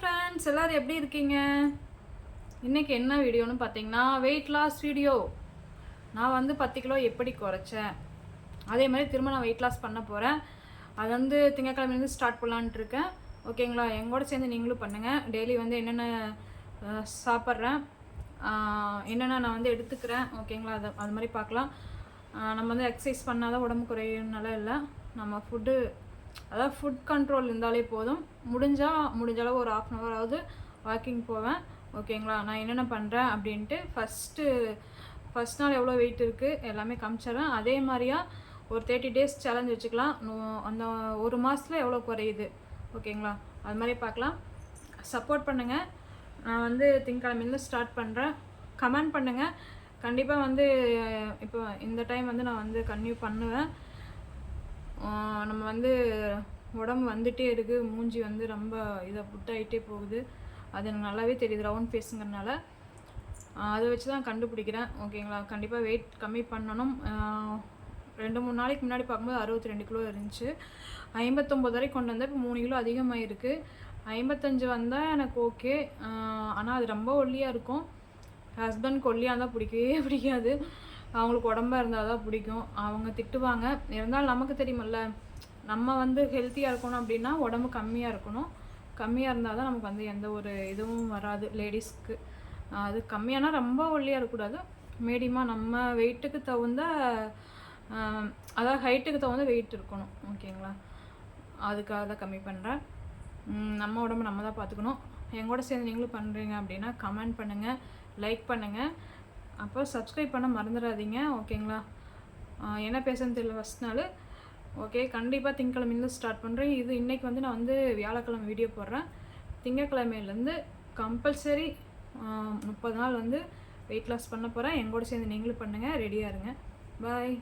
Friends எல்லோரும் எப்படி இருக்கீங்க? இன்றைக்கி என்ன வீடியோன்னு பார்த்தீங்கன்னா வெயிட் லாஸ் வீடியோ நான் வந்து பத்து கிலோ எப்படி குறைச்சேன்? அதே மாதிரி திரும்ப நான் வெயிட் லாஸ் பண்ண போகிறேன் அது வந்து திங்கக்கிழமையிலேருந்து ஸ்டார்ட் பண்ணலான்ட்டு இருக்கேன். ஓகேங்களா எங்கூட சேர்ந்து நீங்களும் பண்ணுங்கள் டெய்லி வந்து என்னென்ன சாப்பிட்றேன்? என்னென்ன நான் வந்து எடுத்துக்கிறேன்? ஓகேங்களா அது அது மாதிரி பார்க்கலாம். நம்ம வந்து எக்ஸசைஸ் பண்ணால் தான் உடம்பு குறையணும்னால இல்லை. நம்ம ஃபுட்டு அதாவது ஃபுட் கண்ட்ரோல் இருந்தாலே போதும். முடிஞ்சால் முடிஞ்சளவு ஒரு ஆஃப் அன் ஹவர் ஆகுது வாக்கிங் போவேன். ஓகேங்களா நான் என்னென்ன பண்ணுறேன் அப்படின்ட்டு ஃபஸ்ட்டு ஃபஸ்ட் நாள் எவ்வளோ வெயிட் இருக்குது எல்லாமே காமிச்சிடுறேன். அதே மாதிரியா ஒரு தேர்ட்டி டேஸ் சேலஞ்ச் வச்சுக்கலாம். அந்த ஒரு மாதத்தில் எவ்வளோ குறையுது? ஓகேங்களா அது மாதிரி பார்க்கலாம். சப்போர்ட் பண்ணுங்கள் நான் வந்து திங்கக்கிழமையிலேருந்து ஸ்டார்ட் பண்ணுறேன் கமெண்ட் பண்ணுங்கள் கண்டிப்பாக வந்து இப்போ இந்த டைம் வந்து நான் வந்து கன்டினியூ பண்ணுவேன். நம்ம வந்து உடம்பு வந்துட்டே இருக்குது மூஞ்சி வந்து ரொம்ப இதை புட்டாயிட்டே போகுது. அது எனக்கு நல்லாவே தெரியுது. ரவுண்ட் ஃபேஸுங்கிறனால அதை வச்சு தான் கண்டுபிடிக்கிறேன். ஓகேங்களா? கண்டிப்பாக வெயிட் கம்மி பண்ணணும். ரெண்டு மூணு நாளைக்கு முன்னாடி பார்க்கும்போது அறுபத்தி ரெண்டு கிலோ இருந்துச்சு. ஐம்பத்தொம்பது வரைக்கும் கொண்டு வந்தால் இப்போ மூணு கிலோ அதிகமாக இருக்குது ஐம்பத்தஞ்சு வந்தால் எனக்கு ஓகே. ஆனால் அது ரொம்ப ஒல்லியாக இருக்கும். ஹஸ்பண்ட் ஒல்லியாக இருந்தால் பிடிக்கவே பிடிக்காது. அவங்களுக்கு உடம்பா இருந்தால் தான் பிடிக்கும். அவங்க திட்டுவாங்க. இருந்தாலும் நமக்கு தெரியுமில்ல நம்ம வந்து ஹெல்த்தியாக இருக்கணும் அப்படின்னா உடம்பு கம்மியாக இருக்கணும். கம்மியாக இருந்தால் தான் நமக்கு வந்து எந்த ஒரு இதுவும் வராது லேடிஸ்க்கு அது கம்மியானா ரொம்ப ஒல்லியாக இருக்கக்கூடாது. மீடியமாக நம்ம வெயிட்டுக்கு தகுந்த அதாவது ஹைட்டுக்கு தகுந்த வெயிட் இருக்கணும். ஓகேங்களா அதுக்காக தான் கம்மி பண்ணுறேன் நம்ம உடம்பு நம்ம தான் பார்த்துக்கணும். எங்கூட சேர்ந்து நீங்களும் பண்ணுறீங்க அப்படின்னா கமெண்ட் பண்ணுங்கள் லைக் பண்ணுங்கள் அப்போ சப்ஸ்கிரைப் பண்ண மறந்துடாதீங்க ஓகேங்களா என்ன பேசுன்னு தெரியல ஃபஸ்ட் நாள். ஓகே கண்டிப்பாக திங்கக்கிழமையிலேருந்து ஸ்டார்ட் பண்ணுறேன் இது இன்றைக்கி வந்து நான் வந்து வியாழக்கிழமை வீடியோ போடுறேன். திங்கக்கிழமையிலேருந்து கம்பல்சரி முப்பது நாள் வந்து வெயிட் லாஸ் பண்ண போகிறேன் எங்கூட சேர்ந்து நீங்களும் பண்ணுங்கள் ரெடியாக இருங்க. பாய்